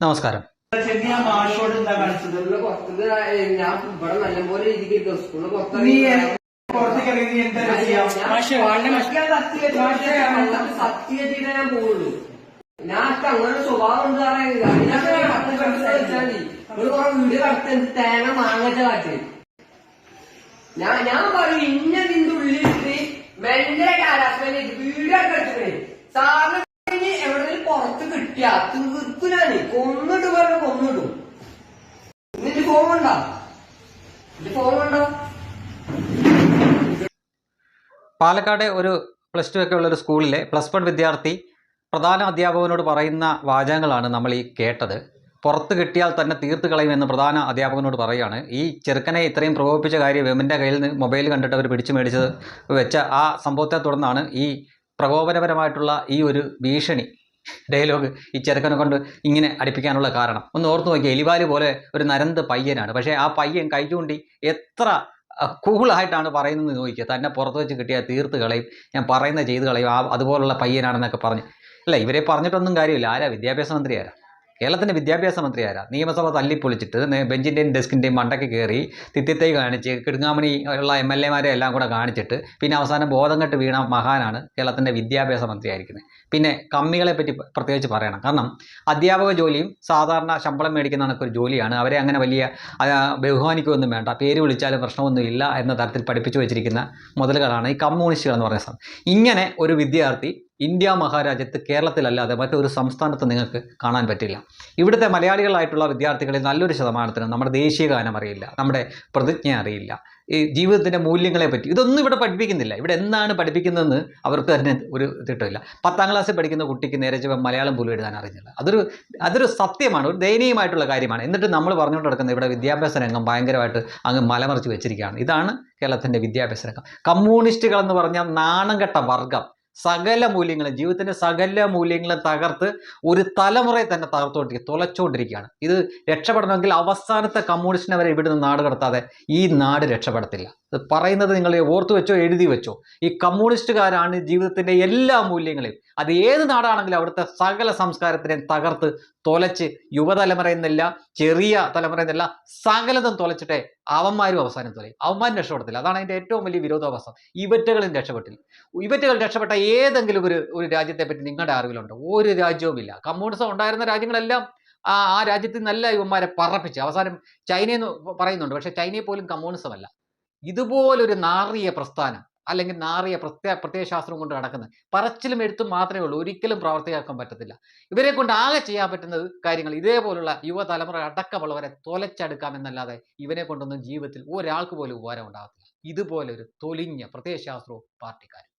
നമസ്കാരം. ഞാൻ ഞാൻ അങ്ങനെ സ്വഭാവം ഉണ്ട് ഞാൻ കുറെ വീട് കടത്ത് തേങ്ങ മാങ്ങച്ച ഞാൻ ഞാൻ പറയും ഇന്ന നിന്റെ ഉള്ളിലിട്ട് ഭയങ്കര കാലാസ്മേനെ ഫോൺ കണ്ടോ നിന്റെ പാലക്കാട് ഒരു പ്ലസ് ടു ഒക്കെ ഉള്ള ഒരു സ്കൂളിലെ പ്ലസ് വൺ വിദ്യാർത്ഥി പ്രധാന അധ്യാപകനോട് പറയുന്ന വാചകങ്ങളാണ് നമ്മൾ ഈ കേട്ടത്. പുറത്ത് കിട്ടിയാൽ തന്നെ തീർത്ത് കളയുമെന്ന് പ്രധാന അധ്യാപകനോട് പറയുകയാണ്. ഈ ചെറുക്കനെ ഇത്രയും പ്രകോപിപ്പിച്ച കാര്യം വെമ്മിന്റെ കയ്യിൽ നിന്ന് മൊബൈൽ കണ്ടിട്ട് അവർ പിടിച്ചു മേടിച്ചത് വെച്ച ആ സംഭവത്തെ തുടർന്നാണ് ഈ പ്രകോപനപരമായിട്ടുള്ള ഈ ഒരു ഭീഷണി ഡയലോഗ് ഈ ചെറുക്കനെ കൊണ്ട് ഇങ്ങനെ അടിപ്പിക്കാനുള്ള കാരണം. ഒന്ന് ഓർത്തു നോക്കിയാൽ എലിവാൽ പോലെ ഒരു നരന്ത് പയ്യനാണ്. പക്ഷേ ആ പയ്യൻ കൈചൂണ്ടി എത്ര കൂളായിട്ടാണ് പറയുന്നത് നോക്കിക്കുക തന്നെ പുറത്ത് വെച്ച് കിട്ടിയാൽ തീർത്ത് കളയും. ഞാൻ പറയുന്ന ചെയ്ത് കളയും. ആ അതുപോലുള്ള പയ്യനാണെന്നൊക്കെ പറഞ്ഞ്. അല്ല ഇവരെ പറഞ്ഞിട്ടൊന്നും കാര്യമില്ല. ആരാ? വിദ്യാഭ്യാസ മന്ത്രി ആരാ കേരളത്തിന്റെ വിദ്യാഭ്യാസ മന്ത്രി ആരാ? നിയമസഭ തല്ലിപ്പൊളിച്ചിട്ട് ബെഞ്ചിന്റെയും ഡെസ്കിന്റെയും മണ്ടയ്ക്ക് കയറി തിത്തിത്തൈ കാണിച്ച് കിടുങ്ങാമണി ഉള്ള എം എൽ എമാരെ എല്ലാം കൂടെ കാണിച്ചിട്ട് പിന്നെ അവസാനം ബോധം കെട്ട് വീണ മഹാനാണ് കേരളത്തിന്റെ വിദ്യാഭ്യാസ മന്ത്രി ആയിരിക്കുന്നത്. പിന്നെ കമ്മികളെ പറ്റി പ്രത്യേകിച്ച് പറയണം. കാരണം അധ്യാപക ജോലിയും സാധാരണ ശമ്പളം മേടിക്കുന്ന കണക്കൊരു ജോലിയാണ്. അവരെ അങ്ങനെ വലിയ ബഹുമാനിക്കുകയൊന്നും വേണ്ട. പേര് വിളിച്ചാലും പ്രശ്നമൊന്നും ഇല്ല എന്ന തരത്തിൽ പഠിപ്പിച്ചു വെച്ചിരിക്കുന്ന മുതലുകളാണ് ഈ കമ്മ്യൂണിസ്റ്റുകൾ എന്ന് പറയുന്ന സാധനം. ഇങ്ങനെ ഒരു വിദ്യാർത്ഥി ഇന്ത്യ മഹാരാജ്യത്ത് കേരളത്തിലല്ലാതെ മറ്റൊരു സംസ്ഥാനത്ത് നിങ്ങൾക്ക് കാണാൻ പറ്റില്ല. ഇവിടുത്തെ മലയാളികളായിട്ടുള്ള വിദ്യാർത്ഥികളിൽ നല്ലൊരു ശതമാനത്തിന് നമ്മുടെ ദേശീയ ഗാനം അറിയില്ല നമ്മുടെ പ്രതിജ്ഞ അറിയില്ല. ഈ ജീവിതത്തിന്റെ മൂല്യങ്ങളെ പറ്റി ഇതൊന്നും ഇവിടെ പഠിപ്പിക്കുന്നില്ല. ഇവിടെ എന്താണ് പഠിപ്പിക്കുന്നതെന്ന് അവർക്ക് തന്നെ ഒരു തിട്ടമില്ല പത്താം ക്ലാസ്സിൽ പഠിക്കുന്ന കുട്ടിക്ക് നേരെ ചെ മലയാളം പോലും എഴുതാൻ അറിഞ്ഞില്ല. അതൊരു അതൊരു സത്യമാണ് ഒരു ദയനീയമായിട്ടുള്ള കാര്യമാണ്. എന്നിട്ട് നമ്മൾ പറഞ്ഞുകൊണ്ട് നടക്കുന്ന ഇവിടെ വിദ്യാഭ്യാസ രംഗം ഭയങ്കരമായിട്ട് അങ്ങ് മലമറിച്ച് വെച്ചിരിക്കുകയാണ്. ഇതാണ് കേരളത്തിന്റെ വിദ്യാഭ്യാസ രംഗം. കമ്മ്യൂണിസ്റ്റുകൾ എന്ന് പറഞ്ഞാൽ നാണം കെട്ട വർഗം സകല മൂല്യങ്ങളും ജീവിതത്തിന്റെ സകല മൂല്യങ്ങളും തകർത്ത് ഒരു തലമുറയെ തന്നെ തകർത്തുകൊണ്ടിരിക്കുക തുളച്ചുകൊണ്ടിരിക്കുകയാണ്. ഇത് രക്ഷപ്പെടണമെങ്കിൽ അവസാനത്തെ കമ്മ്യൂണിസ്റ്റിനെ വരെ ഇവിടുന്ന് നാട് കടത്താതെ ഈ നാട് രക്ഷപ്പെടത്തില്ല. ഇത് പറയുന്നത് നിങ്ങൾ ഓർത്തു വെച്ചോ എഴുതി വെച്ചോ. ഈ കമ്മ്യൂണിസ്റ്റുകാരാണ് ജീവിതത്തിന്റെ എല്ലാ മൂല്യങ്ങളെയും. അത് ഏത് നാടാണെങ്കിലും അവിടുത്തെ സകല സംസ്കാരത്തിനെയും തകർത്ത് തൊലച്ച് യുവതലമുറ എന്നല്ല ചെറിയ തലമുറ എന്നല്ല സകലതും തൊലച്ചിട്ടേ അവന്മാരും അവസാനം തൊലയും. അവന്മാരും രക്ഷപ്പെടത്തില്ല. അതാണ് അതിന്റെ ഏറ്റവും വലിയ വിരോധാഭാസം. ഇവറ്റകളും രക്ഷപ്പെട്ടില്ല. ഇവറ്റകൾ രക്ഷപ്പെട്ട ഏതെങ്കിലും ഒരു ഒരു രാജ്യത്തെ പറ്റി നിങ്ങളുടെ അറിവിലുണ്ട്? ഒരു രാജ്യവുമില്ല. കമ്മ്യൂണിസം ഉണ്ടായിരുന്ന രാജ്യങ്ങളെല്ലാം ആ ആ രാജ്യത്തിൽ നല്ല ഇവന്മാരെ പറപ്പിച്ച് അവസാനം ചൈനയെന്ന് പറയുന്നുണ്ട്. പക്ഷേ ചൈനയെ പോലും കമ്മ്യൂണിസം അല്ല ഇതുപോലൊരു നാറിയ പ്രസ്ഥാനം അല്ലെങ്കിൽ നാറിയ പ്രത്യേക പ്രത്യയശാസ്ത്രം കൊണ്ട് നടക്കുന്നത്. പറച്ചിലും എഴുത്തും മാത്രമേ ഉള്ളൂ. ഒരിക്കലും പ്രവർത്തിയാക്കാൻ പറ്റത്തില്ല. ഇവരെ കൊണ്ട് ആകെ ചെയ്യാൻ പറ്റുന്നത് കാര്യങ്ങൾ ഇതേപോലുള്ള യുവതലമുറ അടക്കമുള്ളവരെ തൊലച്ചെടുക്കാമെന്നല്ലാതെ ഇവനെ കൊണ്ടൊന്നും ജീവിതത്തിൽ ഒരാൾക്ക് പോലും ഉപകാരം ഉണ്ടാകത്തില്ല. ഇതുപോലെ ഒരു തൊലിഞ്ഞ പ്രത്യയശാസ്ത്രവും പാർട്ടിക്കാരും.